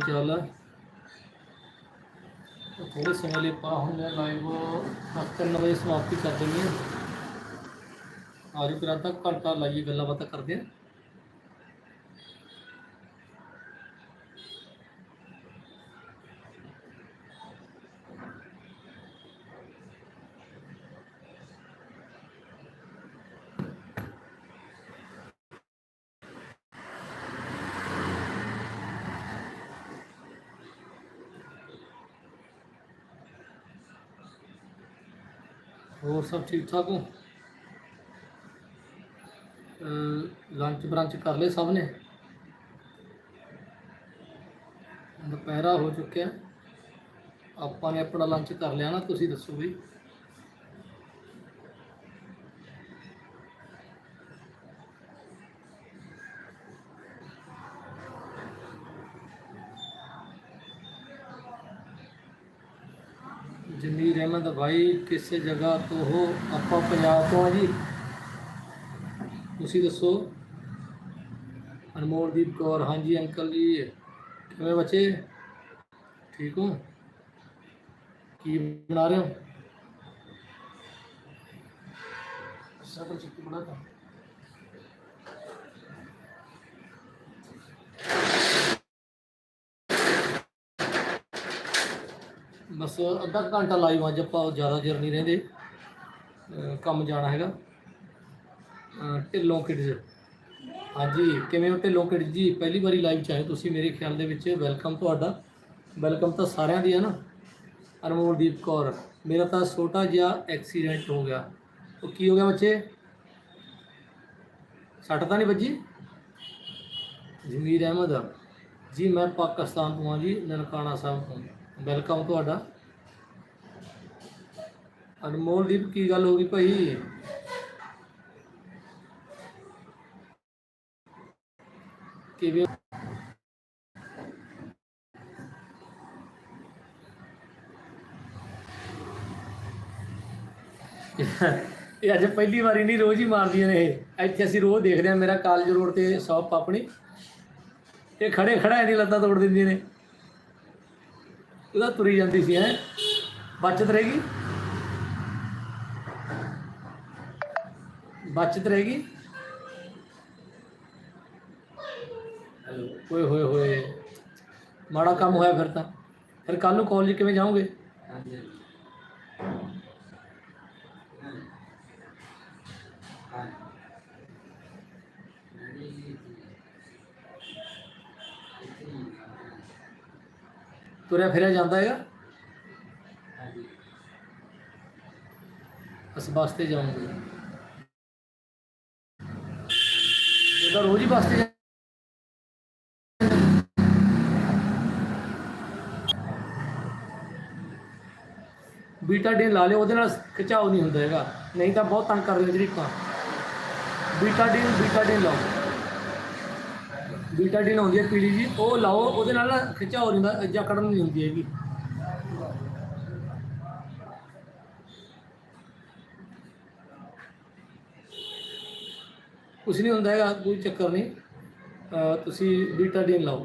ਚਾਲ ਹੈ? ਤਾਂ ਥੋੜੇ ਸਮੇਂ ਲਈ ਆਪਾਂ ਹੁਣ ਲਾਈਵ ਤਿੰਨ ਵਜੇ ਸਮਾਪਤੀ ਕਰ ਦੇਣੀ ਹੈ। ਆਜੋ ਫਿਰ ਅੱਧਾ ਘੰਟਾ ਲਾਈਏ ਗੱਲਾਂ ਬਾਤਾਂ ਕਰਦੇ ਹਾਂ। ਹੋਰ ਸਭ ਠੀਕ ਠਾਕ ਹੋ? ਲੰਚ ਬ੍ਰੰਚ ਕਰ ਲਏ ਸਭ ਨੇ? ਦੁਪਹਿਰਾ ਹੋ ਚੁੱਕਿਆ। ਆਪਾਂ ਨੇ ਆਪਣਾ ਲੰਚ ਕਰ ਲਿਆ ਨਾ, ਤੁਸੀਂ ਦੱਸੋ ਵੀ ਜਮੀਰ ਅਹਿਮਦ ਭਾਈ ਕਿਸੇ ਜਗ੍ਹਾ ਤੋਂ ਹੋ ਆਪਾਂ ਪੰਜਾਬ ਤੋਂ ਆ ਜੀ ਤੁਸੀਂ ਦੱਸੋ ਅਨਮੋਲਦੀਪ ਕੌਰ ਹਾਂਜੀ ਅੰਕਲ ਜੀ ਕਿਵੇਂ ਬੱਚੇ ਠੀਕ ਹੋ ਕੀ ਬਣਾ ਰਹੇ ਹੋ ਸਬਰ ਚਿੱਟੀ ਬਣਾਤਾ ਬਸ, ਅੱਧਾ ਕੁ ਘੰਟਾ ਲਾਈਵ ਅੱਜ ਆਪਾਂ ਜ਼ਿਆਦਾ ਚਿਰ ਨਹੀਂ ਰਹਿੰਦੇ, ਅਹ ਕੰਮ ਜਾਣਾ ਹੈਗਾ। ਅਹ ਢਿੱਲੋਂ ਕਿਡਜ਼ ਹਾਂਜੀ, ਕਿਵੇਂ ਹੋ ਢਿੱਲੋਂ ਕਿਡਜ਼ ਜੀ? ਪਹਿਲੀ ਵਾਰੀ ਲਾਈਵ ਚ ਆਏ ਤੁਸੀਂ ਮੇਰੇ ਖਿਆਲ ਦੇ ਵਿੱਚ। ਵੈਲਕਮ ਤੁਹਾਡਾ। ਵੈਲਕਮ ਤਾਂ ਸਾਰਿਆਂ ਦੀ ਹੈ ਨਾ। ਅਨਮੋਲਦੀਪ ਕੌਰ। ਮੇਰਾ ਤਾਂ ਛੋਟਾ ਜਿਹਾ ਐਕਸੀਡੈਂਟ ਹੋ ਗਿਆ। ਉਹ ਕੀ ਹੋ ਗਿਆ ਬੱਚੇ? ਸੱਟ ਤਾਂ ਨਹੀਂ ਵੱਜੀ? ਜਮੀਰ ਅਹਿਮਦ। ਜੀ, ਮੈਂ ਪਾਕਿਸਤਾਨ ਤੋਂ ਹਾਂ ਜੀ, ਨਨਕਾਣਾ ਸਾਹਿਬ ਤੋਂ। ਵੈਲਕਮ ਤੁਹਾਡਾ। ਅਨਮੋਲਦੀਪ ਕੀ ਗੱਲ ਹੋ ਗਈ ਭਾਈ? ਕਿਵੇਂ? ਇਹ ਅੱਜ ਪਹਿਲੀ ਵਾਰੀ ਨਹੀਂ, ਰੋਜ਼ ਹੀ ਮਾਰਦੀਆਂ ਨੇ ਇਹ। ਇੱਥੇ ਅਸੀਂ ਰੋਜ਼ ਦੇਖਦੇ ਹਾਂ, ਮੇਰਾ ਕਾਲਜ ਰੋਡ ਤੇ ਸ਼ਾਪ ਆਪਣੀ। ਇਹ ਖੜੇ ਖੜਾ ਇਹਦੀ ਲੱਤਾਂ ਤੋੜ ਦਿੰਦੀਆਂ ਨੇ। ਉਹਦਾ ਤੁਰੀ ਜਾਂਦੀ ਸੀ, ਹੈ। ਬਚਤ ਰਹੇਗੀ ਬਚਤ ਰਹੇਗੀ। ਹੈਲੋ ਓਏ ਹੋਏ ਹੋਏ ਮਾੜਾ ਕੰਮ ਹੋਇਆ ਫਿਰ ਤਾਂ। ਫਿਰ ਕੱਲ ਨੂੰ ਕਾਲਜ ਕਿਵੇਂ ਜਾਓਗੇ? ਤੁਰਿਆ ਫਿਰਿਆ ਜਾਂਦਾ ਹੈਗਾ? ਬਸ ਬੱਸ ਤੇ ਜਾਊਂਗੇ ਉਹਦਾ ਰੋਜ਼ ਬੀਟਾਡੀਨ ਲਾ ਲਿਓ, ਉਹਦੇ ਨਾਲ ਖਿਚਾਓ ਨਹੀਂ ਹੁੰਦਾ ਹੈਗਾ। ਨਹੀਂ ਤਾਂ ਬਹੁਤ ਤੰਗ ਕਰਦੇ ਜਰੀਕਾਂ ਬੀਟਾਡੀਨ ਬੀਟਾਡੀਨ ਲਾਓ। ਬੀਟਾਡੀਨ ਹੁੰਦੀ ਹੈ ਪੀਲੀ ਜੀ, ਉਹ ਲਾਓ, ਉਹਦੇ ਨਾਲ ਨਾ ਖਿਚਾਓ ਨਹੀਂ ਹੁੰਦਾ ਜਾਂ ਜਕੜਨ ਨਹੀਂ ਹੁੰਦੀ ਹੈਗੀ। ਕੁਛ ਨਹੀਂ ਹੁੰਦਾ ਹੈਗਾ, ਕੋਈ ਚੱਕਰ ਨਹੀਂ। ਤੁਸੀਂ ਬੀਟਾਡੀਨ ਲਾਓ।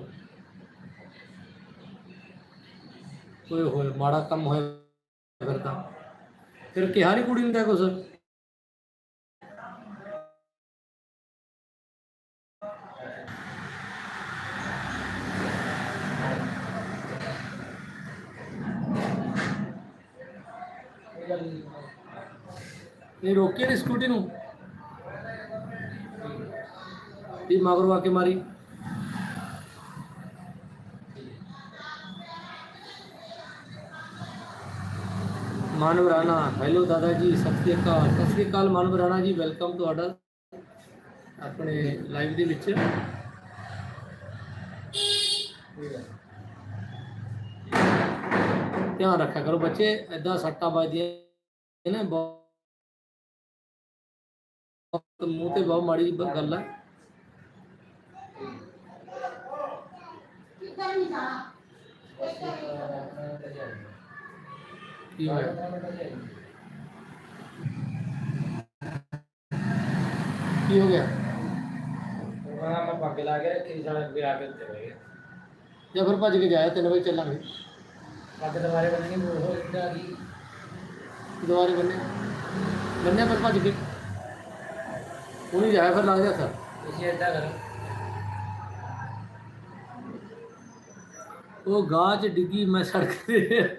ਹੋਏ ਹੋਏ, ਮਾੜਾ ਕੰਮ ਹੋਇਆ ਫਿਰ ਤਾਂ। ਫਿਰ ਕਿਹਾ ਨਹੀਂ ਕੁੜੀ ਨੂੰ ਤਾਂ ਕੁਛ? ਨਹੀਂ ਰੋਕੀ ਨਹੀਂ ਸਕੂਟੀ ਨੂੰ? ਇਹ ਮਗਰੋਂ ਆ ਕੇ ਮਾਰੀ। ਮਾਨਵ ਰਾਣਾ ਹੈਲੋ ਦਾਦਾ ਜੀ ਸਤਿ ਸ਼੍ਰੀ ਅਕਾਲ। ਸਤਿ ਸ਼੍ਰੀ ਅਕਾਲ ਮਾਨਵ ਰਾਣਾ ਜੀ ਵੈਲਕਮ ਤੁਹਾਡਾ ਆਪਣੇ ਲਾਈਵ ਦੇ ਵਿੱਚ। ਧਿਆਨ ਰੱਖਿਆ ਕਰੋ ਬੱਚੇ ਐਦਾਂ ਸੱਟਾਂ ਵੱਜਦੀਆਂ ਨੇ, ਬਹੁਤ ਮੂੰਹ ਤੇ ਬਹੁਤ ਮਾੜੀ ਗੱਲ ਹੈ ਕੀ ਹੋਇਆ ਕੀ ਹੋ ਗਿਆ ਮੈਂ ਮੈਂ ਪੱਗ ਲਾ ਕੇ ਰੱਖੀ ਸਾਲੇ ਅੱਗੇ ਆ ਕੇ ਉੱਤੇ ਬਹਿ ਗਿਆ ਜਾਂ ਫਿਰ ਭੱਜ ਕੇ ਜਾਇਆ ਤਿੰਨ ਵਜੇ ਚੱਲਾਂਗੇ ਪੱਗ ਦੁਬਾਰੇ ਬੰਨਣੀ ਬੋਲ ਹੋ ਇੱਧਰ ਆ ਗਈ ਦੁਬਾਰੇ ਬੰਨੇ ਬੰਨੇ ਫਿਰ ਭੱਜ ਕੇ ਉਹਨੂੰ ਜਾਇਆ ਫਿਰ ਲੱਗ ਜਾ ਤੁਸੀਂ ਏਦਾਂ ਕਰੋ ਉਹ ਗਾਂ 'ਚ ਡਿੱਗੀ ਮੈਂ ਸੜਕ ਤੇ।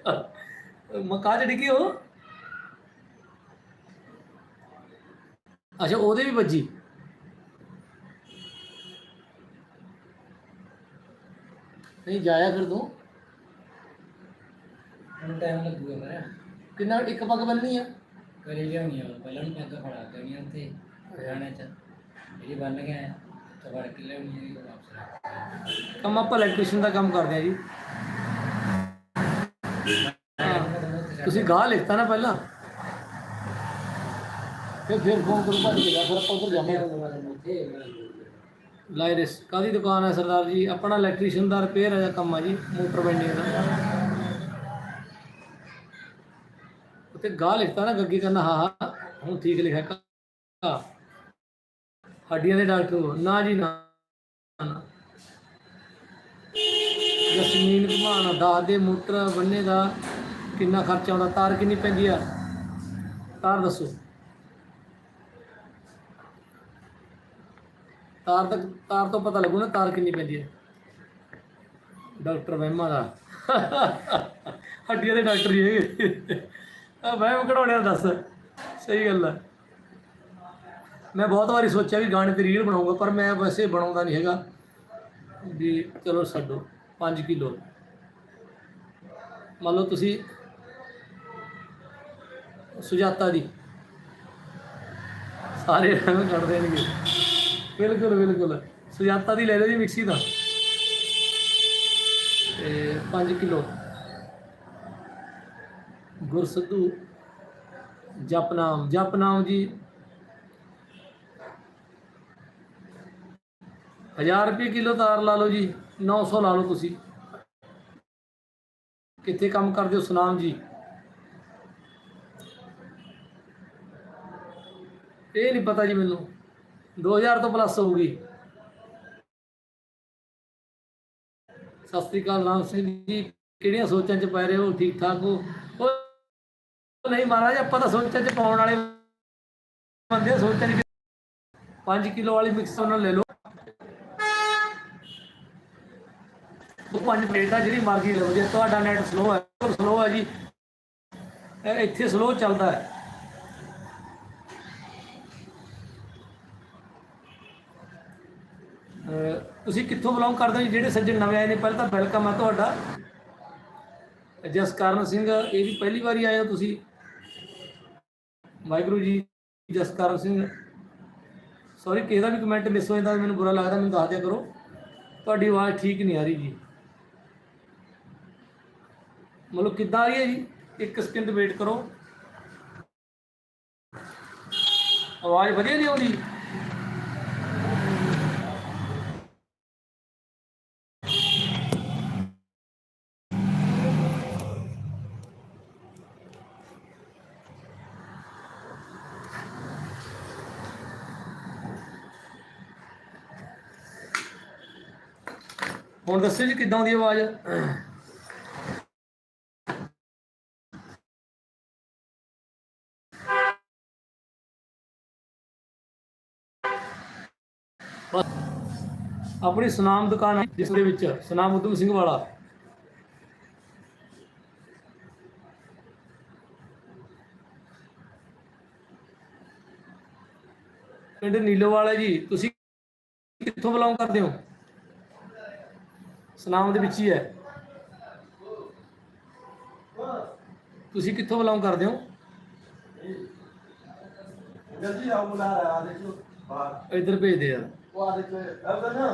ਮਕਾਂ 'ਚ ਡਿੱਗੀ ਉਹ? ਅੱਛਾ ਉਹਦੇ ਵੀ ਵੱਜੀ। ਨਹੀਂ ਜਾਇਆ ਫਿਰ ਤੂੰ। ਹੁਣ ਟਾਈਮ ਲੱਗੂਗਾ ਮੇਰਾ ਕਿੰਨਾ ਇੱਕ ਪੱਗ ਬੰਨਣੀ ਆ? ਕਰੀ ਲਿਆਉਣੀ ਆ ਪਹਿਲਾਂ ਨੂੰ ਪੱਗ ਫੜਾ ਦੇਣੀ ਉੱਥੇ ਹਰਿਆਣੇ ਚ। ਜਿਹੜੀ ਬੰਨ ਗਿਆ ਕੇ ਕੰਮ ਆਪਾਂ ਇਲੈਕਟ੍ਰੀਸ਼ੀਅਨ ਦਾ ਕੰਮ ਕਰਦੇ ਆ ਜੀ। ਤੁਸੀਂ ਗਾਹ ਲਿਖਤਾ ਨਾ ਪਹਿਲਾਂ। ਫਿਰ ਫਿਰ ਫੋਨ ਕਰੋ ਭੱਜ ਕੇ ਫਿਰ ਆਪਾਂ ਉੱਧਰ ਜਾਵਾਂਗੇ। ਲਾਇਰਸ ਕਾਦੀ ਦੁਕਾਨ ਹੈ ਸਰਦਾਰ ਜੀ? ਆਪਣਾ ਇਲੈਕਟ੍ਰੀਸ਼ੀਅਨ ਦਾ ਰਿਪੇਅਰ ਦਾ ਕੰਮ ਆ ਜੀ, ਮੋਟਰ ਵੈਂਡਿੰਗ ਦਾ? ਉੱਤੇ ਗਾਹ ਲਿਖਤਾ ਨਾ, ਗੱਗੀ ਕਰਨਾ ਹਾਂ ਹਾਂ, ਹੁਣ ਠੀਕ ਲਿਖਿਆ ਹੱਡੀਆਂ ਦੇ ਡਾਕਟਰ ਹੋ। ਨਾ ਜੀ, ਨਾ ਨਾ। ਜਸਮੀਨ ਘੁਮਾਣਾ ਦਾ ਦੇ ਮੋਟਰ ਬੰਨੇ ਦਾ ਕਿੰਨਾ ਖਰਚਾ ਆਉਂਦਾ? ਤਾਰ ਕਿੰਨੀ ਪੈਂਦੀ ਆ? ਤਾਰ ਦੱਸੋ। ਤਾਰ ਤੱਕ, ਤਾਰ ਤੋਂ ਪਤਾ ਲੱਗੂ ਨਾ ਤਾਰ ਕਿੰਨੀ ਪੈਂਦੀ ਹੈ ਡਾਕਟਰ ਵਹਿਮਾ ਦਾ ਹੱਡੀਆਂ ਦੇ ਡਾਕਟਰ ਹੀ ਹੈਗੇ। ਆ ਵਹਿਮ ਕਢਾਉਣਿਆ ਦੱਸ। ਸਹੀ ਗੱਲ ਆ। ਮੈਂ ਬਹੁਤ ਵਾਰੀ ਸੋਚਿਆ ਵੀ ਗਾਣੇ ਤੇ ਰੀਲ ਬਣਾਉਂਗਾ, ਪਰ ਮੈਂ ਵੈਸੇ ਬਣਾਉਂਦਾ ਨਹੀਂ ਹੈਗਾ। ਵੀ ਚਲੋ ਛੱਡੋ 5 ਕਿਲੋ। ਮੰਨ ਲਓ ਤੁਸੀਂ ਸੁਜਾਤਾ ਦੀ ਸਾਰੇ ਐਵੇਂ ਕੱਢ ਦੇਣਗੇ। ਬਿਲਕੁਲ ਬਿਲਕੁਲ। ਸੁਜਾਤਾ ਦੀ ਲੈ ਲਓ ਜੀ ਮਿਕਸੀ ਦਾ। ਤੇ 5 ਕਿਲੋ। ਗੁਰਸਿੱਧੂ ਜਪਨਾਮ ਜਪਨਾਮ ਜੀ 1000 ਰੁਪਏ ਕਿਲੋ ਤਾਰ ਲਾ ਲਓ ਜੀ 900 ਲਾ ਲਓ ਤੁਸੀਂ। ਕਿੱਥੇ ਕੰਮ ਕਰਦੇ ਹੋ ਸੁਨਾਮ ਜੀ? ਇਹ ਨਹੀਂ ਪਤਾ ਜੀ ਮੈਨੂੰ। 2000 ਤੋਂ ਪਲੱਸ ਹੋਊਗੀ। ਸਤਿ ਸ੍ਰੀ ਅਕਾਲ ਰਾਮ ਸਿੰਘ ਜੀ, ਕਿਹੜੀਆਂ ਸੋਚਾਂ 'ਚ ਪੈ ਰਹੇ ਹੋ? ਠੀਕ ਠਾਕ ਹੋ? ਨਹੀਂ ਮਹਾਰਾਜ, ਆਪਾਂ ਤਾਂ ਸੋਚਾਂ 'ਚ ਪਾਉਣ ਵਾਲੇ ਬੰਦੇ ਸੋਚਾਂ 'ਚ 5 ਕਿਲੋ ਵਾਲੀ ਮਿਕਸ ਉਹਨਾਂ ਲੈ ਲਓ ਉਹ ਪੰਜ ਪਲੇਟ ਆ, ਜਿਹੜੀ ਮਰਜ਼ੀ ਲਓ ਜੇ। ਤੁਹਾਡਾ ਨੈਟ ਸਲੋ ਹੈ ਸਲੋ ਹੈ ਜੀ। ਇੱਥੇ ਸਲੋ ਚੱਲਦਾ ਹੈ। ਤੁਸੀਂ ਕਿੱਥੋਂ ਬਿਲੋਂਗ ਕਰਦੇ ਹੋ ਜੀ? ਜਿਹੜੇ ਸੱਜਣ ਨਵੇਂ ਆਏ ਨੇ, ਪਹਿਲਾਂ ਤਾਂ ਵੈਲਕਮ ਆ ਤੁਹਾਡਾ। ਜਸਕਰਨ ਸਿੰਘ, ਇਹ ਵੀ ਪਹਿਲੀ ਵਾਰੀ ਆਏ ਹੋ ਤੁਸੀਂ? ਵਾਹਿਗੁਰੂ ਜੀ, ਜਸਕਰਨ ਸਿੰਘ। ਸੌਰੀ ਕਿਸੇ ਦਾ ਵੀ ਕਮੈਂਟ ਮਿਸ ਹੋ ਜਾਂਦਾ, ਮੈਨੂੰ ਬੁਰਾ ਲੱਗਦਾ, ਮੈਨੂੰ ਦੱਸ ਦਿਆ ਕਰੋ। ਤੁਹਾਡੀ ਆਵਾਜ਼ ਠੀਕ ਨਹੀਂ ਆ ਰਹੀ ਜੀ। ਮਤਲਬ ਕਿੱਦਾਂ ਆ ਰਹੀ ਹੈ ਜੀ? ਇੱਕ ਸਕਿੰਟ ਵੇਟ ਕਰੋ। ਆਵਾਜ਼ ਵਧੀਆ ਨਹੀਂ ਆਉਂਦੀ? ਹੁਣ ਦੱਸੋ ਜੀ ਕਿੱਦਾਂ ਦੀ ਆਵਾਜ਼ ਆਪਣੀ ਸੁਨਾਮ ਦੁਕਾਨ ਜਿਸ ਦੇ ਵਿੱਚ ਸੁਨਾਮ ਉਦਮ ਸਿੰਘ ਵਾਲਾ। ਪਿੰਡ ਨੀਲੋ ਵਾਲਾ ਜੀ ਤੁਸੀਂ ਕਿੱਥੋਂ ਬਿਲੋਂਗ ਕਰਦੇ ਹੋ? ਸੁਨਾਮ ਦੇ ਵਿੱਚ ਹੀ ਹੈ। ਤੁਸੀਂ ਕਿੱਥੋਂ ਬਿਲੋਂਗ ਕਰਦੇ ਹੋ? ਜਲਦੀ ਆਓ ਬੁਲਾ ਦੇਖੋ ਇੱਧਰ ਭੇਜ ਦੇ ਯਾਰ। ਉਹ ਆ ਦੇਖੋ ਨਾ।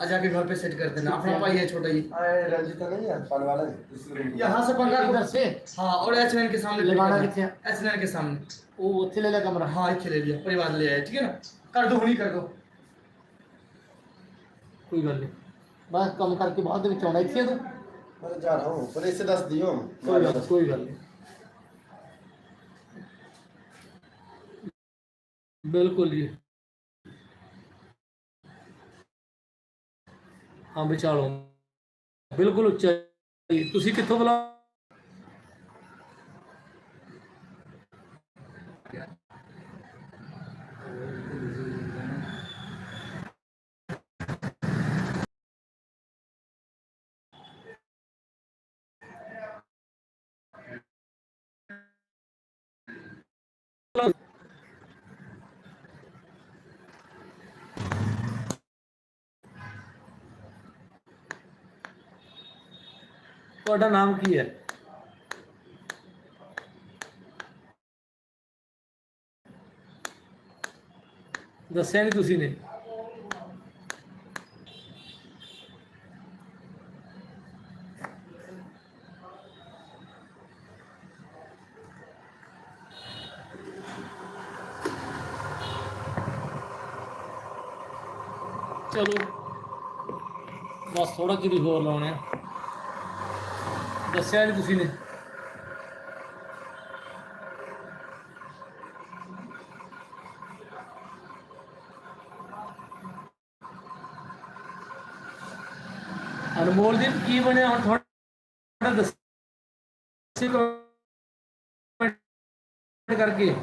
अच्छा के घर पे सेट कर देना। अपना पाई है छोटा ही। रंजीत का तो नहीं है पाल वाला है। यहाँ से पंगा उधर से। हाँ और एचएनएल के सामने लगाना कितने एचएनएल के सामने। वो उठ ले ले कमरा। हाँ इधर ले लिया। परिवार ले आए ठीक है ना? कर दो हुनी कर दो। कोई गल नहीं। बस कम करके बहुत दिन चौड़ा इथे तो। मैं जा रहा हूँ। पर इसे दस दियो। कोई गल कोई गल नहीं। बिल्कुल जी। ਹਾਂ ਵਿਚਾਲੋ ਬਿਲਕੁਲ ਉੱਚਾ ਤੁਸੀਂ ਕਿੱਥੋਂ ਬੁਲਾ ਤੁਹਾਡਾ ਨਾਮ ਕੀ ਹੈ ਦੱਸਿਆ ਨਹੀਂ ਤੁਸੀਂ ਨੇ ਚਲੋ ਬਸ ਥੋੜਾ ਜਿਹਾ ਹੋਰ ਲਾਉਣੇ ਆ ਦੱਸਿਆ ਨਹੀਂ ਤੁਸੀਂ ਨੇ ਅਨਮੋਲ ਜੀ ਕੀ ਬਣਿਆ ਹੁਣ ਥੋੜਾ ਦੱਸੀ comment ਕਰਕੇ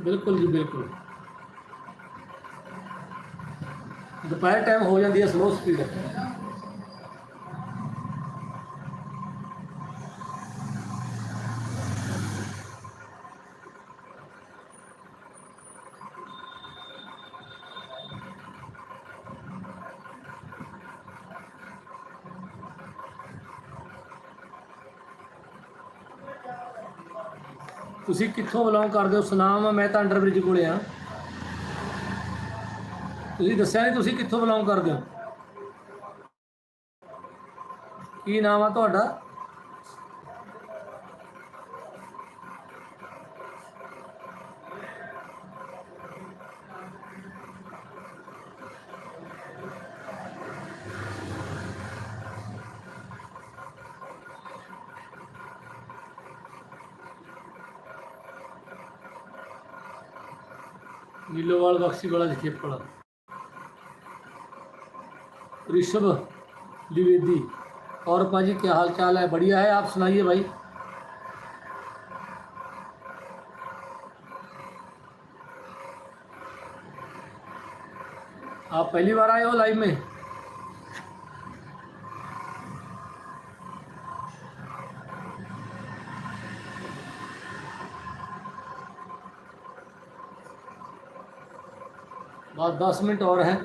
ਬਿਲਕੁਲ ਜੀ ਬਿਲਕੁਲ। ਦੁਪਹਿਰ ਟਾਈਮ ਹੋ ਜਾਂਦੀ ਹੈ ਸਲੋ ਸਪੀਡ ਤੁਸੀਂ ਕਿੱਥੋਂ ਬਿਲੋਂਗ ਕਰਦੇ ਹੋ? ਸੁਨਾਮ ਮੈਂ ਤਾਂ ਅੰਡਰਬ੍ਰਿਜ ਕੋਲੇ ਆ ਤੁਸੀਂ ਦੱਸਿਆ ਨਹੀਂ ਤੁਸੀਂ ਕਿੱਥੋਂ ਬਿਲੋਂਗ ਕਰਦੇ ਹੋ? ਕੀ ਨਾਮ ਆ ਤੁਹਾਡਾ? बक्सी गोला देखिए पड़ा। ऋषभ द्विवेदी, और पाजी क्या हाल चाल है? बढ़िया है, आप सुनाइए भाई। आप पहली बार आए हो लाइव में? बस दस मिनट और है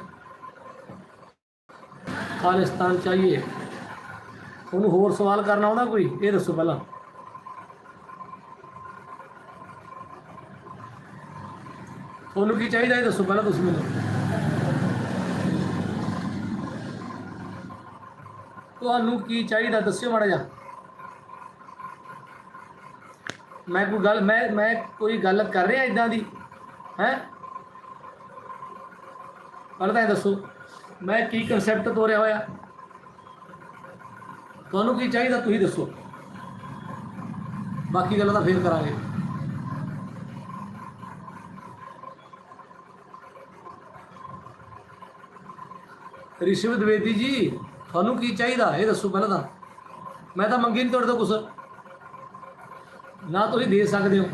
ਖਾਲਿਸਤਾਨ ਚਾਹੀਏ ਉਹਨੂੰ ਹੋਰ ਸਵਾਲ ਕਰਨਾ ਆਉਂਦਾ ਕੋਈ ਇਹ ਦੱਸੋ ਪਹਿਲਾਂ ਤੁਹਾਨੂੰ ਕੀ ਚਾਹੀਦਾ ਇਹ ਦੱਸੋ ਪਹਿਲਾਂ ਤੁਸੀਂ ਮੈਨੂੰ ਤੁਹਾਨੂੰ ਕੀ ਚਾਹੀਦਾ ਦੱਸਿਓ ਮਾੜਾ ਜਿਹਾ ਮੈਂ ਕੋਈ ਗੱਲ ਮੈਂ ਮੈਂ ਕੋਈ ਗੱਲ ਕਰ ਰਿਹਾ ਇਦਾਂ ਦੀ ਹੈ ਪਹਿਲਾਂ ਤਾਂ ਇਹ ਦੱਸੋ, ਮੈਂ ਕੀ ਕਨਸੈਪਟ ਤੋਰਿਆ ਹੋਇਆ? ਤੁਹਾਨੂੰ ਕੀ ਚਾਹੀਦਾ ਤੁਸੀਂ ਦੱਸੋ। ਬਾਕੀ ਗੱਲਾਂ ਤਾਂ ਫੇਰ ਕਰਾਂਗੇ। ਰਿਸ਼ਵ ਦਵੇਦੀ ਜੀ, ਤੁਹਾਨੂੰ ਕੀ ਚਾਹੀਦਾ? ਇਹ ਦੱਸੋ ਪਹਿਲਾਂ ਤਾਂ। ਮੈਂ ਤਾਂ ਮੰਗੀ ਨਹੀਂ ਤੁਹਾਡੇ ਤੋਂ ਕੁਛ। ਨਾ ਤੁਸੀਂ ਦੇ ਸਕਦੇ ਹੋ।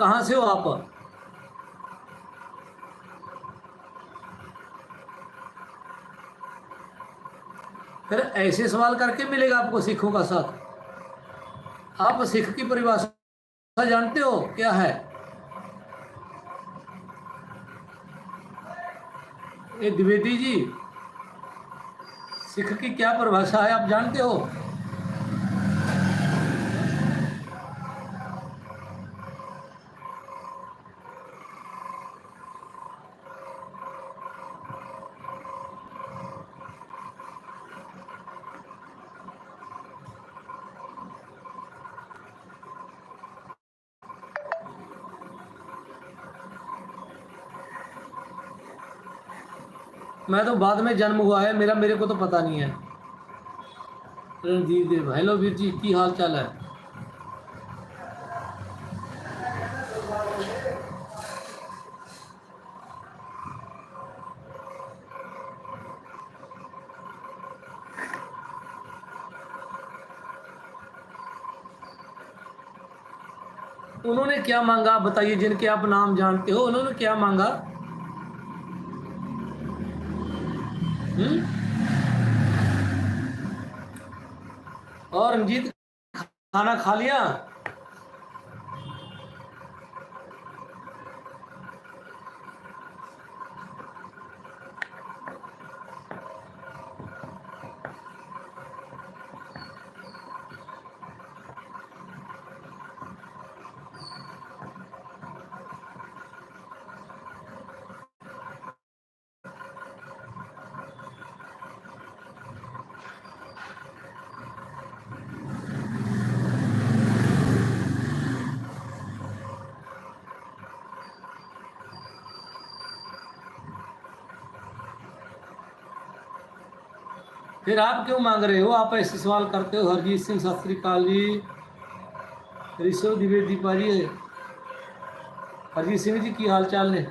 कहाँ से हो आप? फिर ऐसे सवाल करके मिलेगा आपको सिखों का साथ। आप सिख की परिभाषा जानते हो क्या है? ये द्विवेदी जी, सिख की क्या परिभाषा है आप जानते हो? मैं तो बाद में जन्म हुआ है, मेरा, मेरे को तो पता नहीं है। रणजीत देव हेलो वीर जी, की हाल चाल है? उन्होंने क्या मांगा बताइए, जिनके आप नाम जानते हो, उन्होंने क्या मांगा? और रंजीत खाना खा लिया फिर आप क्यों मांग रहे हो आप ऐसे सवाल करते हो हरजीत सिंह सत श्री अकाल जी ऋषभ द्विवेदी पाजी हरजीत सिंह जी की हाल चाल ने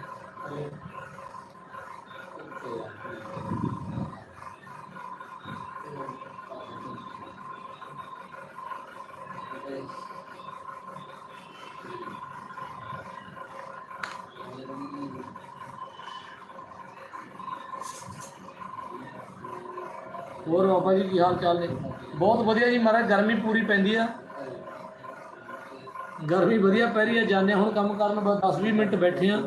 ਜੀ, ਕੀ ਹਾਲ ਚਾਲ ਨੇ? ਬਹੁਤ ਵਧੀਆ ਜੀ ਮਹਾਰਾਜ, ਗਰਮੀ ਪੂਰੀ ਪੈਂਦੀ ਆ। ਗਰਮੀ ਵਧੀਆ ਪੈ ਰਹੀ ਹੈ ਜਾਣੇ ਹੁਣ ਕੰਮ ਕਰਨ, ਬਸ 10 20 ਮਿੰਟ ਬੈਠੇ ਆ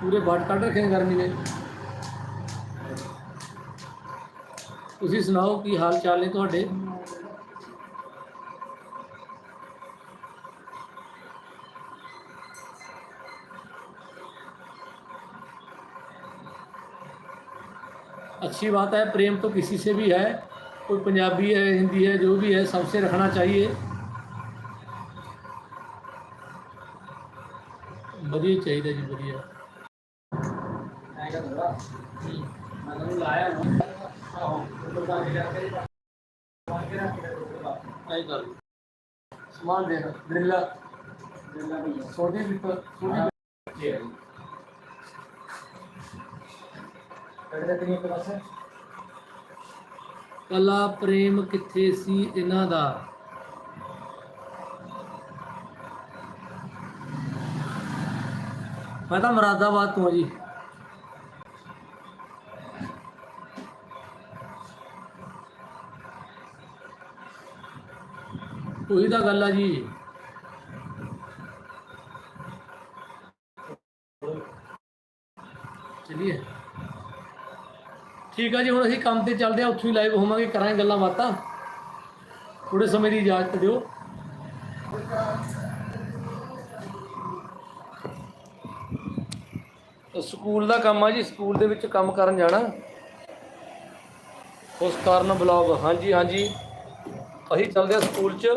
ਪੂਰੇ ਵੱਟ ਕੱਢ ਰੱਖੇ ਨੇ ਗਰਮੀ ਨੇ। ਤੁਸੀਂ ਸੁਣਾਓ, ਕੀ ਹਾਲ ਚਾਲ ਨੇ ਤੁਹਾਡੇ? अच्छी बात है प्रेम तो किसी से भी है कोई पंजाबी है हिंदी है जो भी है सबसे रखना चाहिए ਵਧੀਆ ਚਾਹੀਦਾ ਜੀ ਵਧੀਆ ਆਈ ਕਰ ਸਮਾਨ ਦੇ ਡਰਿੱਲਾ ਛੋਟੀ ਵੀ ਛੋਟੀ ਕਲਾ, ਪ੍ਰੇਮ ਕਿੱਥੇ ਸੀ ਇਹਨਾਂ ਦਾ? ਮੈਂ ਤਾਂ ਮਰਾਦਾਬਾਦ ਤੋਂ ਜੀ। ਉਹੀ ਤਾਂ ਗੱਲ ਆ ਜੀ। ਠੀਕ ਆ ਜੀ, ਹੁਣ ਅਸੀਂ ਕੰਮ ਤੇ ਚੱਲਦੇ ਆ, ਉੱਥੋਂ ਹੀ ਲਾਈਵ ਹੋਵਾਂਗੇ, ਕਰਾਂਗੇ ਗੱਲਾਂ ਬਾਤਾਂ। ਥੋੜੇ ਸਮੇਂ ਦੀ ਇਜਾਜ਼ਤ ਦਿਓ। ਸਕੂਲ ਦਾ ਕੰਮ ਆ ਜੀ, ਸਕੂਲ ਦੇ ਵਿੱਚ ਕੰਮ ਕਰਨ ਜਾਣਾ। ਉਸ ਕਾਰਨ ਬਲੌਗ ਹਾਂਜੀ ਹਾਂਜੀ। ਅਸੀਂ ਚੱਲਦੇ ਆ ਸਕੂਲ 'ਚ।